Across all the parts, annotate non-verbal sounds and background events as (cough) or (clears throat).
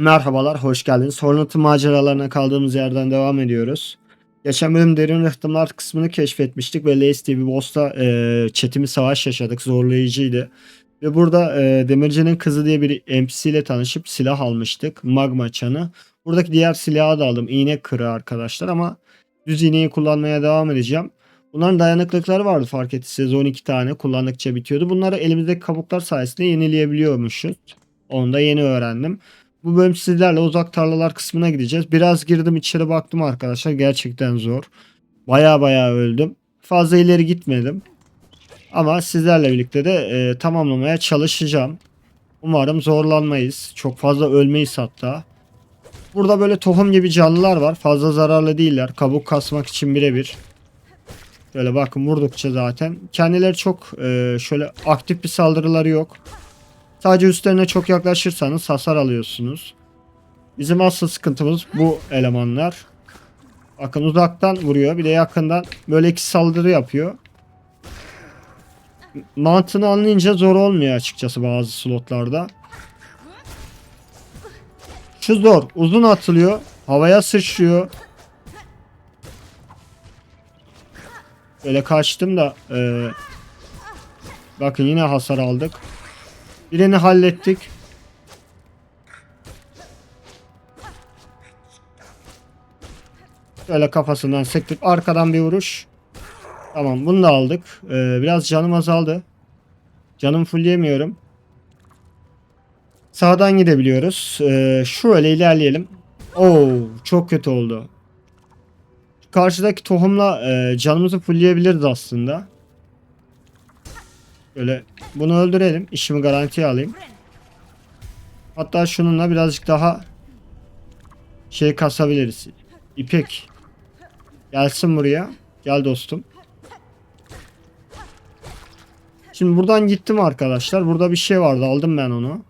Merhabalar, hoş geldiniz. Hornet'ın maceralarına kaldığımız yerden devam ediyoruz. Geçen bölüm derin rıhtımlar kısmını keşfetmiştik ve Lace bir boss'ta e, çetimi savaş yaşadık. Zorlayıcıydı. Ve burada e, Demirci'nin kızı diye bir NPC ile tanışıp silah almıştık. Magma çanı. Buradaki diğer silahı da aldım. İğne kırı arkadaşlar ama düz iğneyi kullanmaya devam edeceğim. Bunların dayanıklıkları vardı fark ettiyseniz 12 tane kullandıkça bitiyordu. Bunları elimizdeki kabuklar sayesinde yenileyebiliyormuşuz. Onu da yeni öğrendim. Bu bölüm sizlerle uzak tarlalar kısmına gideceğiz. Biraz girdim içeri baktım arkadaşlar. Gerçekten zor. Baya baya öldüm. Fazla ileri gitmedim. Ama sizlerle birlikte de e, tamamlamaya çalışacağım. Umarım zorlanmayız. Çok fazla ölmeyiz hatta. Burada böyle tohum gibi canlılar var. Fazla zararlı değiller. Kabuk kasmak için birebir. Böyle bakın vurdukça zaten. Kendileri çok e, şöyle aktif bir saldırıları yok. Sadece üstlerine çok yaklaşırsanız hasar alıyorsunuz. Bizim asıl sıkıntımız bu elemanlar. Bakın uzaktan vuruyor. Bir de yakından böyle iki saldırı yapıyor. Mantığını anlayınca zor olmuyor açıkçası bazı slotlarda. Şu zor. Uzun atılıyor. Havaya sıçrıyor. Böyle kaçtım da e, bakın yine hasar aldık. Birini hallettik. Şöyle kafasından sektik. Arkadan bir vuruş. Tamam bunu da aldık. Ee, biraz canım azaldı. Canım fullleyemiyorum. Sağdan gidebiliyoruz. Ee, şöyle ilerleyelim. Oo çok kötü oldu. Karşıdaki tohumla e, canımızı fullleyebiliriz aslında. Böyle bunu öldürelim. İşimi garantiye alayım. Hatta şununla birazcık daha şey kasabiliriz. İpek. Gelsin buraya. Gel dostum. Şimdi buradan gittim arkadaşlar. Burada bir şey vardı. Aldım ben onu.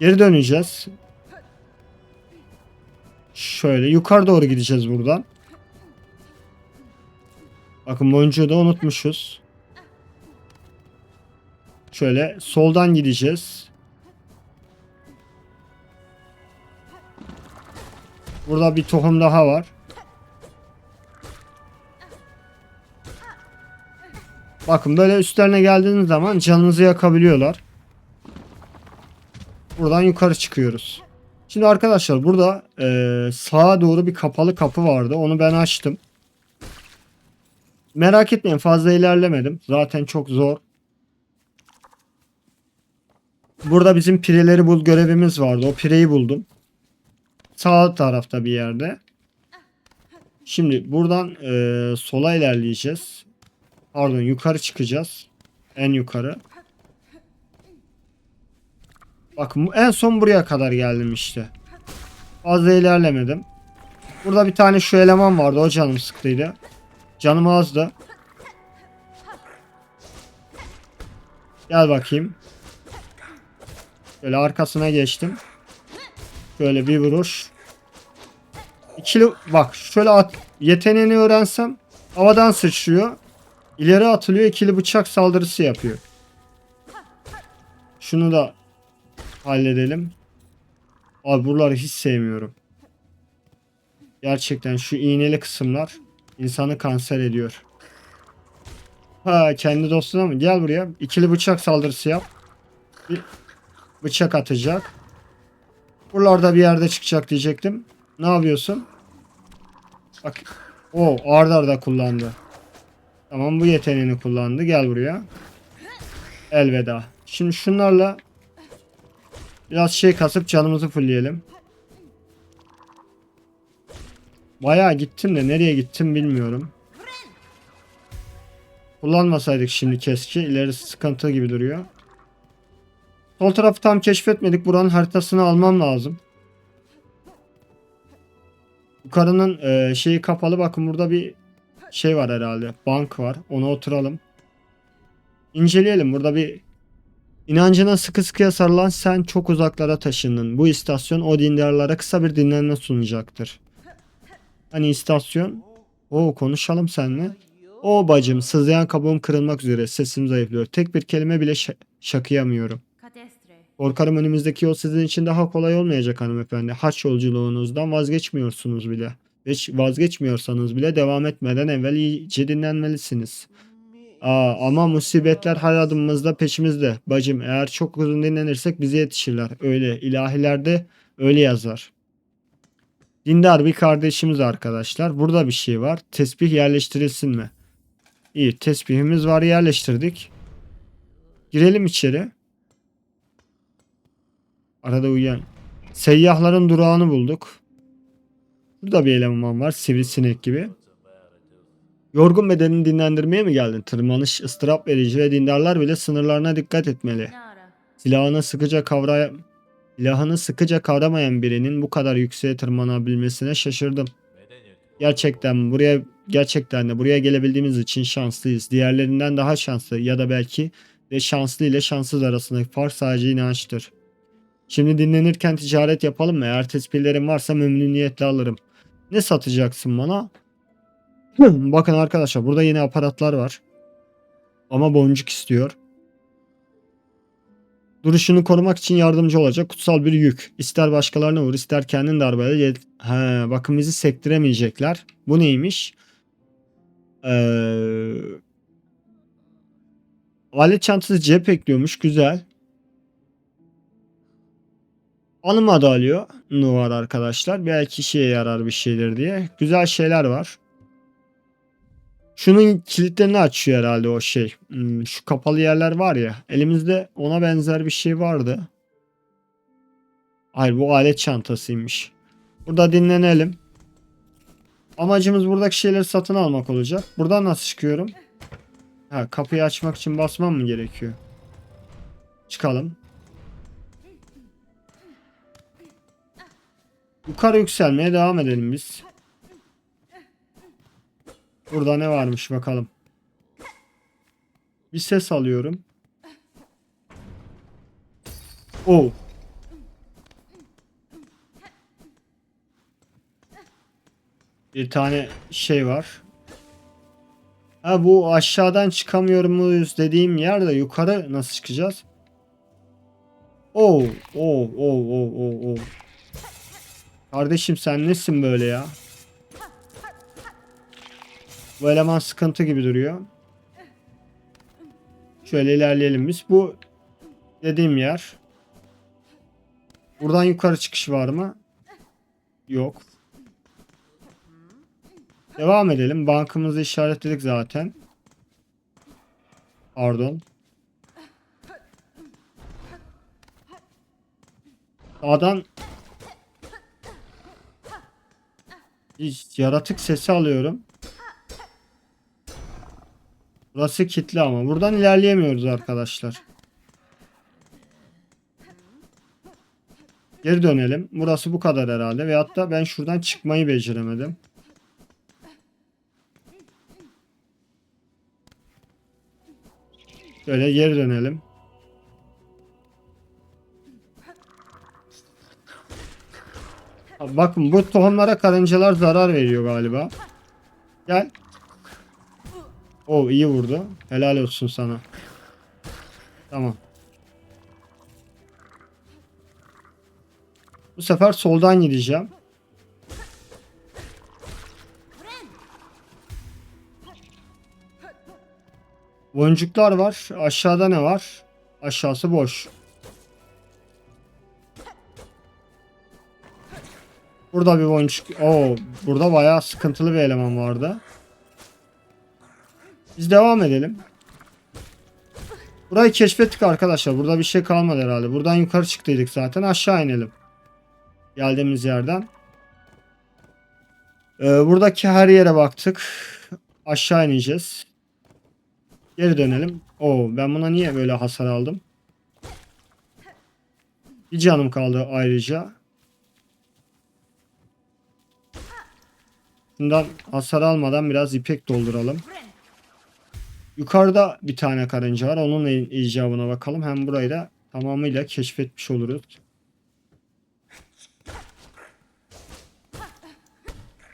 Geri döneceğiz. Şöyle yukarı doğru gideceğiz buradan. Bakın boncuğu da unutmuşuz. Şöyle soldan gideceğiz. Burada bir tohum daha var. Bakın böyle üstlerine geldiğiniz zaman canınızı yakabiliyorlar. Buradan yukarı çıkıyoruz. Şimdi arkadaşlar burada eee, sağa doğru bir kapalı kapı vardı. Onu ben açtım. Merak etmeyin fazla ilerlemedim. Zaten çok zor. Burada bizim pireleri bul görevimiz vardı. O pireyi buldum. Sağ tarafta bir yerde. Şimdi buradan eee, sola ilerleyeceğiz. Pardon yukarı çıkacağız. En yukarı. Bu- en son buraya kadar geldim işte. Fazla ilerlemedim. Burada bir tane şu eleman vardı. O canım sıktıydı. Canım azdı. Gel bakayım. Böyle arkasına geçtim. Şöyle bir vuruş. İkili bak şöyle at, yeteneğini öğrensem havadan sıçrıyor. İleri atılıyor ikili bıçak saldırısı yapıyor. Şunu da halledelim. Abi buraları hiç sevmiyorum. Gerçekten şu iğneli kısımlar insanı kanser ediyor. Ha kendi dostuna mı? Gel buraya. İkili bıçak saldırısı yap. Bıçak atacak. Buralarda bir yerde çıkacak diyecektim. Ne yapıyorsun? Bak. O arda arda kullandı. Tamam bu yeteneğini kullandı. Gel buraya. Elveda. Şimdi şunlarla biraz şey kasıp canımızı fullleyelim. Bayağı gittim de nereye gittim bilmiyorum. Kullanmasaydık şimdi keşke. İlerisi sıkıntı gibi duruyor. Sol tarafı tam keşfetmedik. Buranın haritasını almam lazım. Yukarının e, şeyi kapalı. Bakın burada bir şey var herhalde. Bank var. Ona oturalım. İnceleyelim. Burada bir inancına sıkı sıkıya sarılan sen çok uzaklara taşındın. Bu istasyon o dindarlara kısa bir dinlenme sunacaktır. Hani istasyon? O konuşalım seninle. O bacım sızlayan kabuğum kırılmak üzere. Sesim zayıflıyor. Tek bir kelime bile şa- şakıyamıyorum. Korkarım önümüzdeki yol sizin için daha kolay olmayacak hanımefendi. Haç yolculuğunuzdan vazgeçmiyorsunuz bile. Hiç vazgeçmiyorsanız bile devam etmeden evvel iyice dinlenmelisiniz. Aa, ama musibetler her adımımızda peşimizde. Bacım eğer çok uzun dinlenirsek bize yetişirler. Öyle ilahilerde öyle yazar. Dindar bir kardeşimiz arkadaşlar. Burada bir şey var. Tesbih yerleştirilsin mi? İyi tesbihimiz var yerleştirdik. Girelim içeri. Arada uyuyan. Seyyahların durağını bulduk. Burada bir eleman var. Sivrisinek gibi. Yorgun bedenini dinlendirmeye mi geldin? Tırmanış ıstırap verici ve dindarlar bile sınırlarına dikkat etmeli. Silahını sıkıca kavraya silahını sıkıca kavramayan birinin bu kadar yükseğe tırmanabilmesine şaşırdım. Gerçekten buraya gerçekten de buraya gelebildiğimiz için şanslıyız. Diğerlerinden daha şanslı ya da belki de şanslı ile şanssız arasındaki fark sadece inançtır. Şimdi dinlenirken ticaret yapalım mı? Eğer tespihlerin varsa memnuniyetle alırım. Ne satacaksın bana? (clears throat) Bakın arkadaşlar burada yine aparatlar var. Ama boncuk istiyor. Duruşunu korumak için yardımcı olacak kutsal bir yük. İster başkalarına vur ister kendin darbeyle. He, bakın bizi sektiremeyecekler. Bu neymiş? Ee, alet çantası cep ekliyormuş. Güzel. Anı madalyo var arkadaşlar. Belki şeye yarar bir şeyler diye. Güzel şeyler var. Şunun kilitlerini açıyor herhalde o şey. Hmm, Şu kapalı yerler var ya. Elimizde ona benzer bir şey vardı. Hayır bu alet çantasıymış. Burada dinlenelim. Amacımız buradaki şeyleri satın almak olacak. Buradan nasıl çıkıyorum? Ha, kapıyı açmak için basmam mı gerekiyor? Çıkalım. Yukarı yükselmeye devam edelim biz. Burada ne varmış bakalım. Bir ses alıyorum. Oh. Bir tane şey var. Ha bu aşağıdan çıkamıyor muyuz dediğim yerde yukarı nasıl çıkacağız? Oh, oh, oh, oh, oh, oh. Kardeşim sen nesin böyle ya? Bu eleman sıkıntı gibi duruyor. Şöyle ilerleyelim biz. Bu dediğim yer. Buradan yukarı çıkış var mı? Yok. Devam edelim. Bankımızı işaretledik zaten. Pardon. Sağdan bir yaratık sesi alıyorum. Burası kilitli ama. Buradan ilerleyemiyoruz arkadaşlar. Geri dönelim. Burası bu kadar herhalde. Ve hatta ben şuradan çıkmayı beceremedim. Şöyle geri dönelim. Bakın bu tohumlara karıncalar zarar veriyor galiba. Gel. O iyi vurdu. Helal olsun sana. Tamam. Bu sefer soldan gideceğim. Boncuklar var. Aşağıda ne var? Aşağısı boş. Burada bir boncuk. Oo, burada bayağı sıkıntılı bir eleman vardı. Biz devam edelim. Burayı keşfettik arkadaşlar. Burada bir şey kalmadı herhalde. Buradan yukarı çıktıydık zaten. Aşağı inelim. Geldiğimiz yerden. Ee, buradaki her yere baktık. Aşağı ineceğiz. Geri dönelim. Oo, ben buna niye böyle hasar aldım? Bir canım kaldı ayrıca. Bundan hasar almadan biraz ipek dolduralım. Yukarıda bir tane karınca var. Onun icabına bakalım. Hem burayı da tamamıyla keşfetmiş oluruz.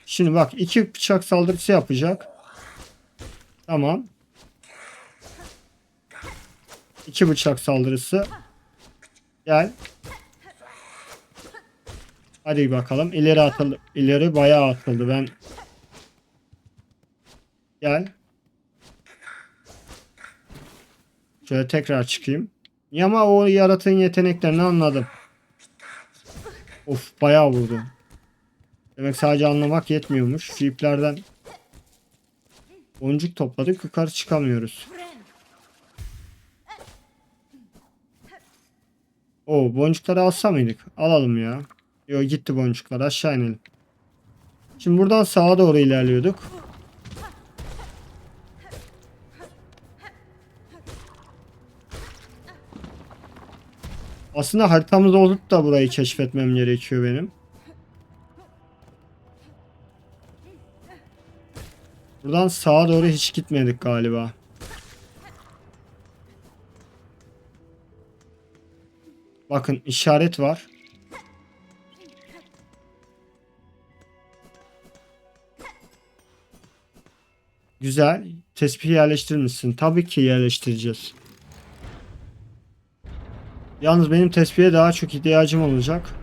Şimdi bak iki bıçak saldırısı yapacak. Tamam. İki bıçak saldırısı. Gel. Hadi bakalım. İleri atıldı. İleri bayağı atıldı. Ben Gel. Şöyle tekrar çıkayım. Ama o yaratığın yeteneklerini anladım. Of bayağı vurdu. Demek sadece anlamak yetmiyormuş. Şu iplerden boncuk topladık. Yukarı çıkamıyoruz. O boncukları alsa mıydık? Alalım ya. Yo gitti boncuklar. Aşağı inelim. Şimdi buradan sağa doğru ilerliyorduk. Aslında haritamızda olup da burayı keşfetmem gerekiyor benim. Buradan sağa doğru hiç gitmedik galiba. Bakın işaret var. Güzel. Tespih yerleştirmişsin. Tabii ki yerleştireceğiz. Yalnız benim tespihe daha çok ihtiyacım olacak.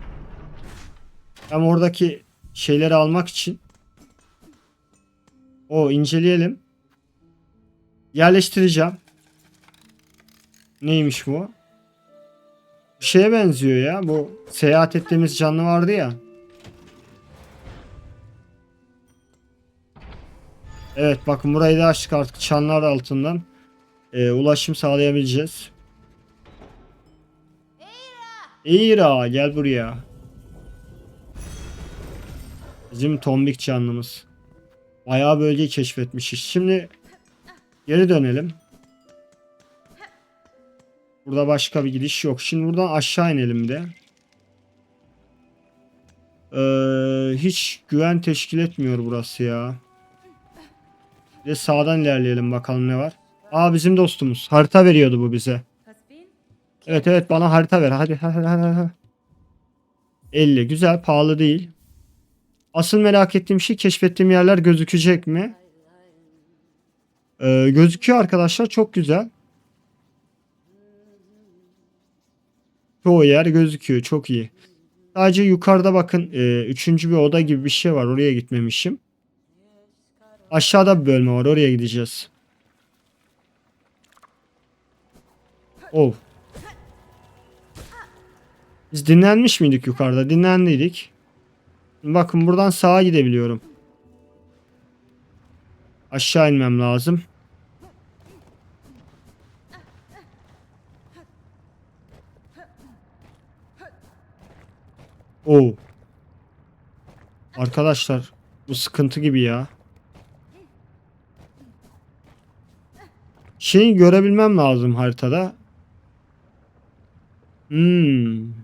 Hem oradaki şeyleri almak için. O inceleyelim. Yerleştireceğim. Neymiş bu? Bir şeye benziyor ya. Bu seyahat ettiğimiz canlı vardı ya. Evet bakın burayı da açtık artık çanlar altından. Ee, ulaşım sağlayabileceğiz. İra gel buraya. Bizim tombik canlımız. Bayağı bölge keşfetmişiz. Şimdi geri dönelim. Burada başka bir gidiş yok. Şimdi buradan aşağı inelim de. Ee, hiç güven teşkil etmiyor burası ya. Bir de sağdan ilerleyelim bakalım ne var. Aa bizim dostumuz. Harita veriyordu bu bize. Evet evet bana harita ver. Hadi hadi hadi. hadi. 50 güzel pahalı değil. Asıl merak ettiğim şey keşfettiğim yerler gözükecek mi? Ee, gözüküyor arkadaşlar çok güzel. Çoğu yer gözüküyor çok iyi. Sadece yukarıda bakın e, üçüncü bir oda gibi bir şey var oraya gitmemişim. Aşağıda bir bölme var oraya gideceğiz. Oh. Biz dinlenmiş miydik yukarıda? Dinlendiydik. Bakın buradan sağa gidebiliyorum. Aşağı inmem lazım. Oo. Arkadaşlar bu sıkıntı gibi ya. Şeyi görebilmem lazım haritada. Hmm.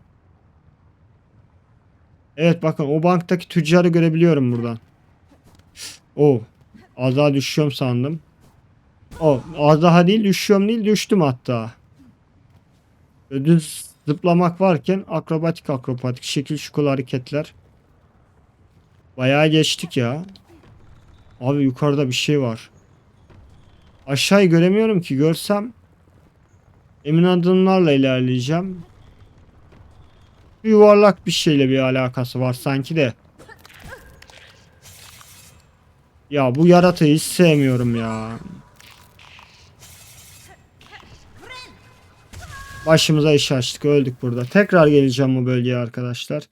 Evet bakın o banktaki tüccarı görebiliyorum buradan. O az daha düşüyorum sandım. O az daha değil düşüyorum değil düştüm hatta. Düz zıplamak varken akrobatik akrobatik şekil şukul hareketler. Bayağı geçtik ya. Abi yukarıda bir şey var. Aşağıyı göremiyorum ki görsem emin adımlarla ilerleyeceğim. Yuvarlak bir şeyle bir alakası var sanki de. Ya bu yaratığı hiç sevmiyorum ya. Başımıza iş açtık öldük burada. Tekrar geleceğim bu bölgeye arkadaşlar.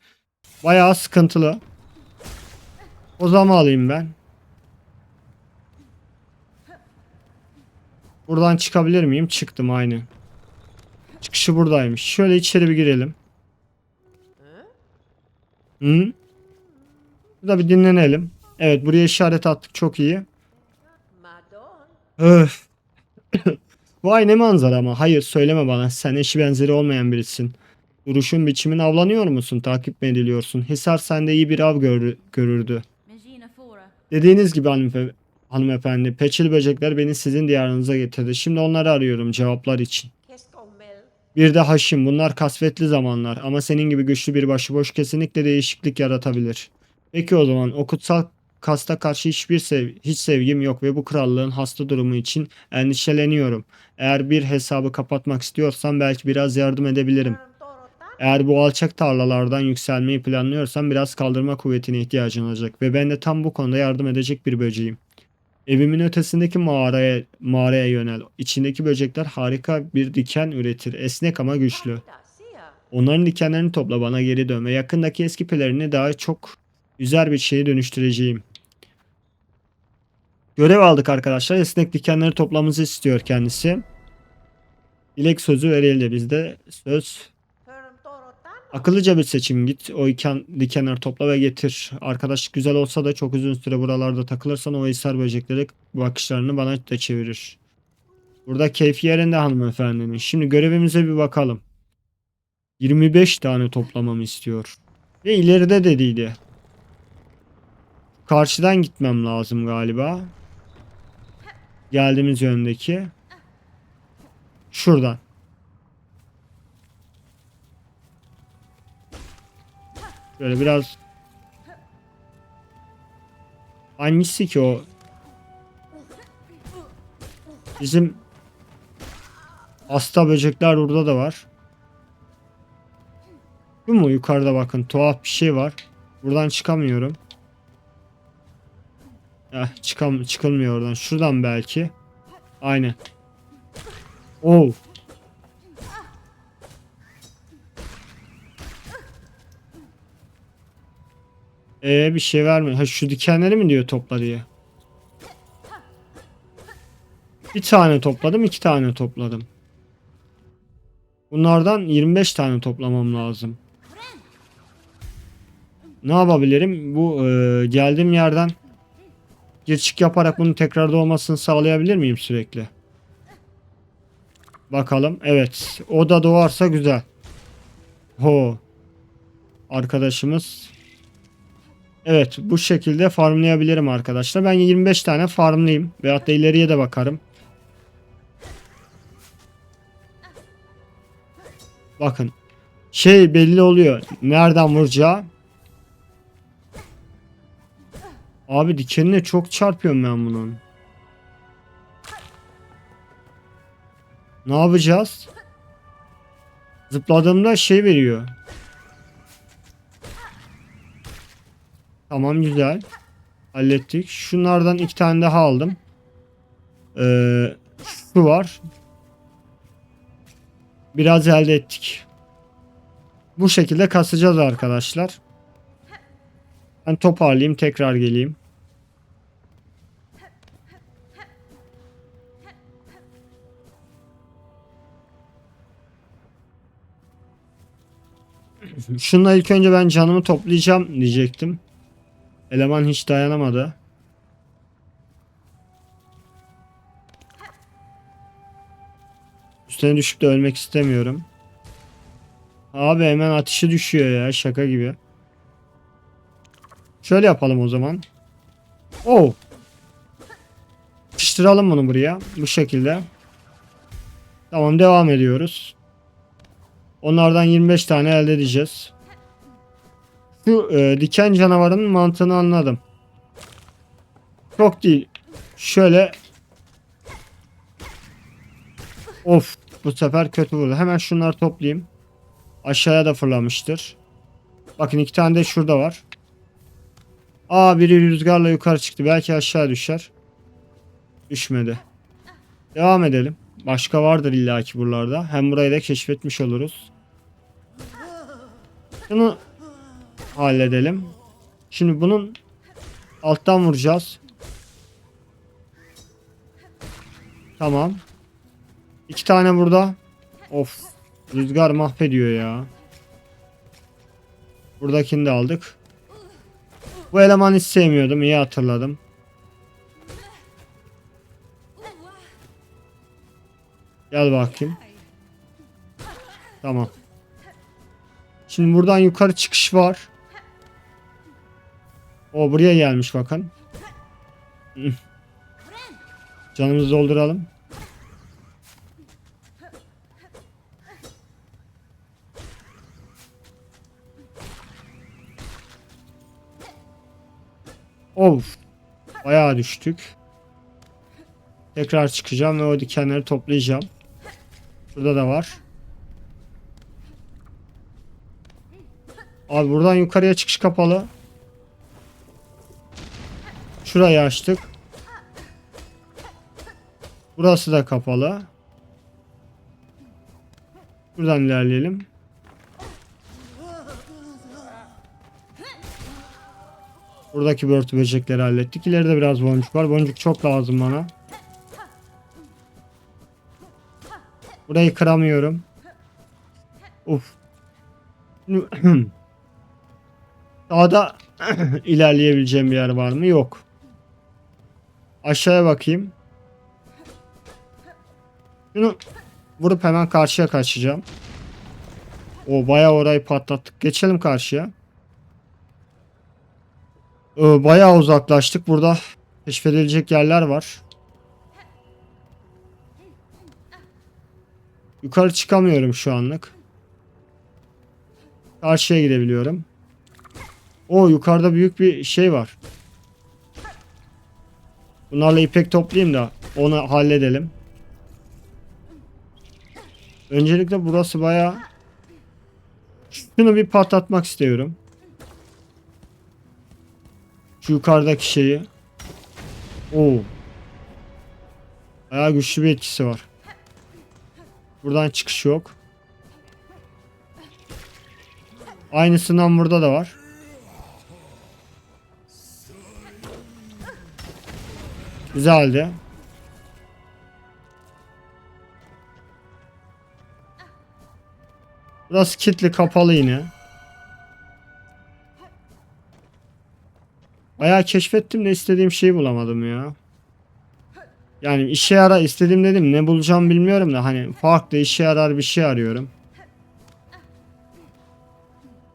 Bayağı sıkıntılı. O zaman alayım ben. Buradan çıkabilir miyim? Çıktım aynı. Çıkışı buradaymış. Şöyle içeri bir girelim. Hı? Burada bir dinlenelim. Evet buraya işaret attık çok iyi. Öf. (coughs) Vay ne manzara ama. Hayır söyleme bana. Sen eşi benzeri olmayan birisin. Duruşun biçimin avlanıyor musun? Takip mi ediliyorsun? Hisar sende iyi bir av gör- görürdü. Dediğiniz gibi hanımefe- hanımefendi. Peçil böcekler beni sizin diyarınıza getirdi. Şimdi onları arıyorum cevaplar için. Bir de Haşim bunlar kasvetli zamanlar ama senin gibi güçlü bir başıboş kesinlikle değişiklik yaratabilir. Peki o zaman o kutsal kasta karşı hiçbir sev hiç sevgim yok ve bu krallığın hasta durumu için endişeleniyorum. Eğer bir hesabı kapatmak istiyorsan belki biraz yardım edebilirim. Eğer bu alçak tarlalardan yükselmeyi planlıyorsan biraz kaldırma kuvvetine ihtiyacın olacak ve ben de tam bu konuda yardım edecek bir böceğim. Evimin ötesindeki mağaraya, mağaraya yönel. İçindeki böcekler harika bir diken üretir. Esnek ama güçlü. Onların dikenlerini topla bana geri dön ve yakındaki eski pelerini daha çok güzel bir şeye dönüştüreceğim. Görev aldık arkadaşlar. Esnek dikenleri toplamamızı istiyor kendisi. Dilek sözü verildi bizde. Söz Akıllıca bir seçim git. O iken, dikenleri topla ve getir. Arkadaşlık güzel olsa da çok uzun süre buralarda takılırsan o hisar böcekleri bakışlarını bana da çevirir. Burada keyfi yerinde hanımefendinin. Şimdi görevimize bir bakalım. 25 tane toplamamı istiyor. Ve ileride dediydi. Karşıdan gitmem lazım galiba. Geldiğimiz yöndeki. Şuradan. Böyle biraz Hangisi ki o? Bizim hasta böcekler burada da var. Bu mu? Yukarıda bakın tuhaf bir şey var. Buradan çıkamıyorum. Eh, çıkam çıkılmıyor oradan. Şuradan belki. Aynen. Oh. Ee bir şey vermiyor. Ha şu dikenleri mi diyor topla diye. Bir tane topladım, iki tane topladım. Bunlardan 25 tane toplamam lazım. Ne yapabilirim? Bu e, geldiğim yerden geçik yaparak bunun tekrar doğmasını sağlayabilir miyim sürekli? Bakalım. Evet. O da doğarsa güzel. Ho. Arkadaşımız Evet bu şekilde farmlayabilirim arkadaşlar. Ben 25 tane farmlayayım. Veyahut da ileriye de bakarım. Bakın. Şey belli oluyor. Nereden vuracağı. Abi dikenine çok çarpıyorum ben bunun. Ne yapacağız? Zıpladığımda şey veriyor. Tamam güzel. Hallettik. Şunlardan iki tane daha aldım. Ee, şu var. Biraz elde ettik. Bu şekilde kasacağız arkadaşlar. Ben toparlayayım tekrar geleyim. Şunla ilk önce ben canımı toplayacağım diyecektim. Eleman hiç dayanamadı. Üstüne düşüp de ölmek istemiyorum. Abi hemen ateşi düşüyor ya şaka gibi. Şöyle yapalım o zaman. Oh. Piştiralım bunu buraya. Bu şekilde. Tamam devam ediyoruz. Onlardan 25 tane elde edeceğiz. Şu e, diken canavarının mantığını anladım. Çok değil. Şöyle. Of bu sefer kötü vurdu. Hemen şunları toplayayım. Aşağıya da fırlamıştır. Bakın iki tane de şurada var. Aa biri rüzgarla yukarı çıktı. Belki aşağı düşer. Düşmedi. Devam edelim. Başka vardır illaki buralarda. Hem burayı da keşfetmiş oluruz. Şunu halledelim. Şimdi bunun alttan vuracağız. Tamam. İki tane burada. Of. Rüzgar mahvediyor ya. Buradakini de aldık. Bu elemanı hiç sevmiyordum. İyi hatırladım. Gel bakayım. Tamam. Şimdi buradan yukarı çıkış var. O buraya gelmiş bakın. Canımızı dolduralım. Of. Bayağı düştük. Tekrar çıkacağım ve o dikenleri toplayacağım. Burada da var. Abi buradan yukarıya çıkış kapalı. Şurayı açtık. Burası da kapalı. Buradan ilerleyelim. Buradaki börtü böcekleri hallettik. İleride biraz boncuk var. Boncuk çok lazım bana. Burayı kıramıyorum. Uf. (clears throat) Sağda (clears throat) ilerleyebileceğim bir yer var mı? Yok. Aşağıya bakayım. Şunu vurup hemen karşıya kaçacağım. O bayağı orayı patlattık. Geçelim karşıya. Ee, bayağı uzaklaştık. Burada keşfedilecek yerler var. Yukarı çıkamıyorum şu anlık. Karşıya gidebiliyorum. O yukarıda büyük bir şey var. Bunlarla ipek toplayayım da onu halledelim. Öncelikle burası bayağı şunu bir patlatmak istiyorum. Şu yukarıdaki şeyi. Oo. Bayağı güçlü bir etkisi var. Buradan çıkış yok. Aynısından burada da var. Güzeldi. Burası kilitli kapalı yine. Bayağı keşfettim de istediğim şeyi bulamadım ya. Yani işe yarar istediğim dedim ne bulacağım bilmiyorum da hani farklı işe yarar bir şey arıyorum.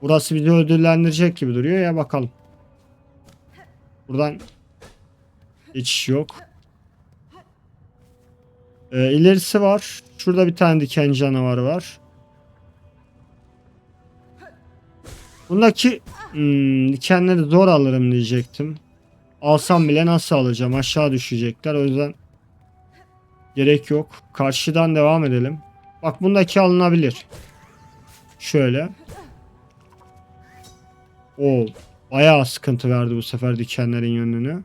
Burası bizi ödüllendirecek gibi duruyor ya bakalım. Buradan geçiş yok. Ee, ilerisi var. Şurada bir tane diken canavarı var. Bundaki hmm, dikenleri zor alırım diyecektim. Alsam bile nasıl alacağım? Aşağı düşecekler. O yüzden gerek yok. Karşıdan devam edelim. Bak bundaki alınabilir. Şöyle. O bayağı sıkıntı verdi bu sefer dikenlerin yönünü.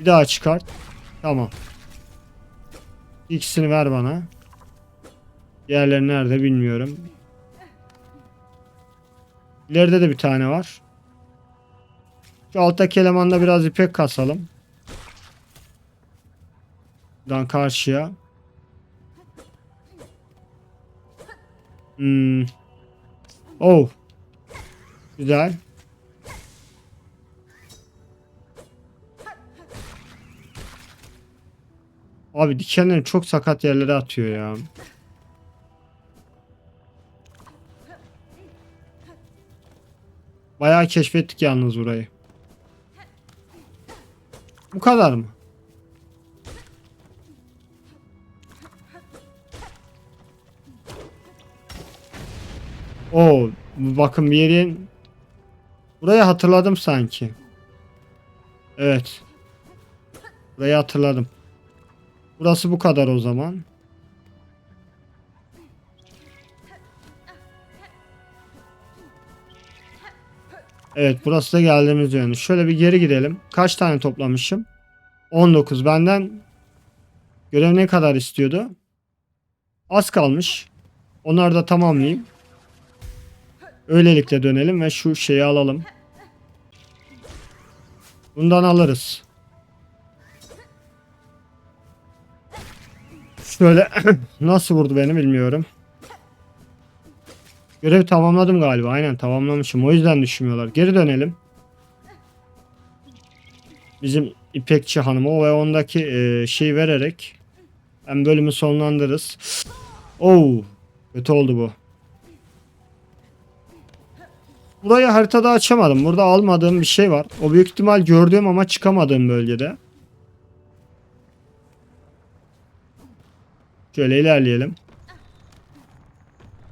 Bir daha çıkart. Tamam. İkisini ver bana. Diğerleri nerede bilmiyorum. İleride de bir tane var. Şu alttaki elemanda biraz ipek kasalım. Buradan karşıya. Hmm. Oh. Güzel. Abi dikenleri çok sakat yerlere atıyor ya. Bayağı keşfettik yalnız burayı. Bu kadar mı? Oo, bakın bir yerin Burayı hatırladım sanki. Evet. Burayı hatırladım. Burası bu kadar o zaman. Evet burası da geldiğimiz yönü. Şöyle bir geri gidelim. Kaç tane toplamışım? 19. Benden görev ne kadar istiyordu? Az kalmış. Onları da tamamlayayım. Öylelikle dönelim ve şu şeyi alalım. Bundan alırız. Şöyle (clears throat) nasıl vurdu beni bilmiyorum. Görevi tamamladım galiba. Aynen tamamlamışım. O yüzden düşünmüyorlar. Geri dönelim. Bizim İpekçi hanımı ve ondaki e, şeyi vererek hem bölümü sonlandırırız. Oo, kötü oldu bu. Burayı haritada açamadım. Burada almadığım bir şey var. O büyük ihtimal gördüğüm ama çıkamadığım bölgede. Şöyle ilerleyelim.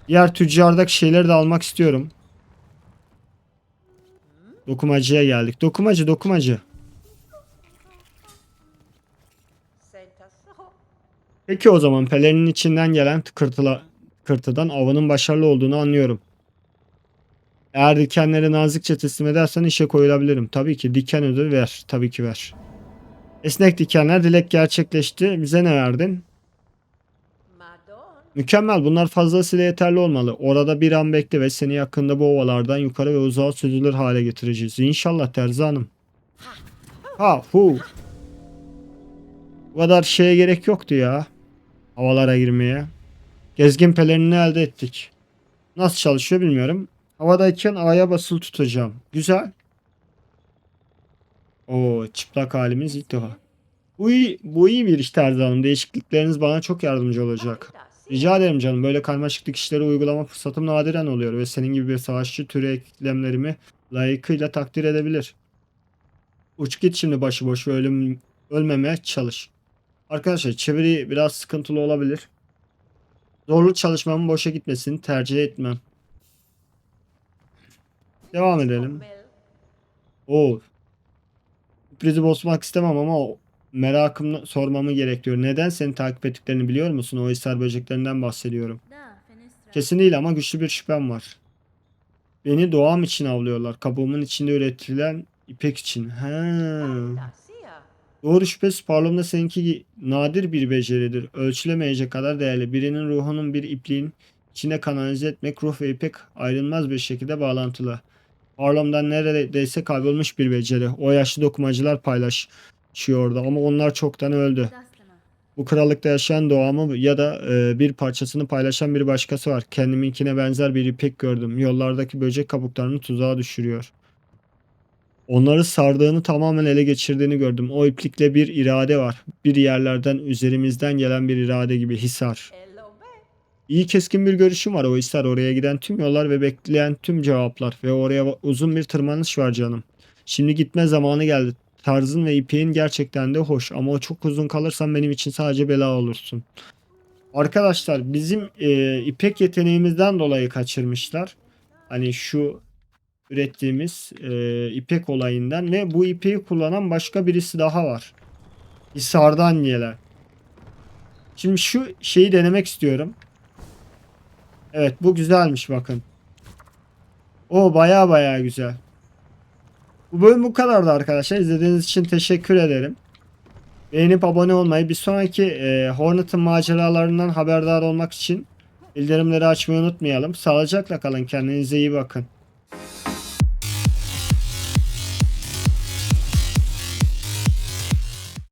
Diğer tüccardaki şeyleri de almak istiyorum. Dokumacıya geldik. Dokumacı dokumacı. Peki o zaman pelerinin içinden gelen tıkırtıla, kırtıdan avının başarılı olduğunu anlıyorum. Eğer dikenleri nazikçe teslim edersen işe koyulabilirim. Tabii ki diken ödülü ver. Tabii ki ver. Esnek dikenler dilek gerçekleşti. Bize ne verdin? Mükemmel. Bunlar fazlasıyla yeterli olmalı. Orada bir an bekle ve seni yakında bu ovalardan yukarı ve uzağa süzülür hale getireceğiz. İnşallah Terzi Hanım. Ha hu. Bu kadar şeye gerek yoktu ya. Havalara girmeye. Gezgin pelerini elde ettik. Nasıl çalışıyor bilmiyorum. Havadayken A'ya basılı tutacağım. Güzel. Oo çıplak halimiz ilk defa. Bu iyi, bu iyi bir iş Terzi Hanım. Değişiklikleriniz bana çok yardımcı olacak. Rica ederim canım. Böyle karmaşık dikişleri uygulama fırsatım nadiren oluyor ve senin gibi bir savaşçı türü eklemlerimi layıkıyla takdir edebilir. Uç git şimdi başıboş ve ölüm, ölmemeye çalış. Arkadaşlar çeviri biraz sıkıntılı olabilir. Zorlu çalışmamın boşa gitmesini tercih etmem. Devam edelim. Oo. Sürprizi bozmak istemem ama o merakımla sormamı gerekiyor. Neden seni takip ettiklerini biliyor musun? O hisar böceklerinden bahsediyorum. Kesin değil ama güçlü bir şüphem var. Beni doğam için avlıyorlar. Kabuğumun içinde üretilen ipek için. He. Doğru şüphesiz parlamda seninki nadir bir beceridir. Ölçülemeyecek kadar değerli. Birinin ruhunun bir ipliğin içine kanalize etmek ruh ve ipek ayrılmaz bir şekilde bağlantılı. Parlamdan neredeyse kaybolmuş bir beceri. O yaşlı dokumacılar paylaşıyordu ama onlar çoktan öldü. Bu krallıkta yaşayan doğamı ya da e, bir parçasını paylaşan bir başkası var. Kendiminkine benzer bir ipek gördüm. Yollardaki böcek kabuklarını tuzağa düşürüyor. Onları sardığını tamamen ele geçirdiğini gördüm. O iplikle bir irade var. Bir yerlerden üzerimizden gelen bir irade gibi hisar. İyi keskin bir görüşüm var o hisar. Oraya giden tüm yollar ve bekleyen tüm cevaplar. Ve oraya uzun bir tırmanış var canım. Şimdi gitme zamanı geldi. Tarzın ve ipeğin gerçekten de hoş ama o çok uzun kalırsan benim için sadece bela olursun. Arkadaşlar bizim e, ipek yeteneğimizden dolayı kaçırmışlar. Hani şu ürettiğimiz e, ipek olayından ve bu ipeği kullanan başka birisi daha var. Hisardan gelen. Şimdi şu şeyi denemek istiyorum. Evet bu güzelmiş bakın. O baya baya güzel. Bu bölüm bu kadardı arkadaşlar. İzlediğiniz için teşekkür ederim. Beğenip abone olmayı, bir sonraki e, Hornet'ın maceralarından haberdar olmak için bildirimleri açmayı unutmayalım. Sağlıcakla kalın. Kendinize iyi bakın.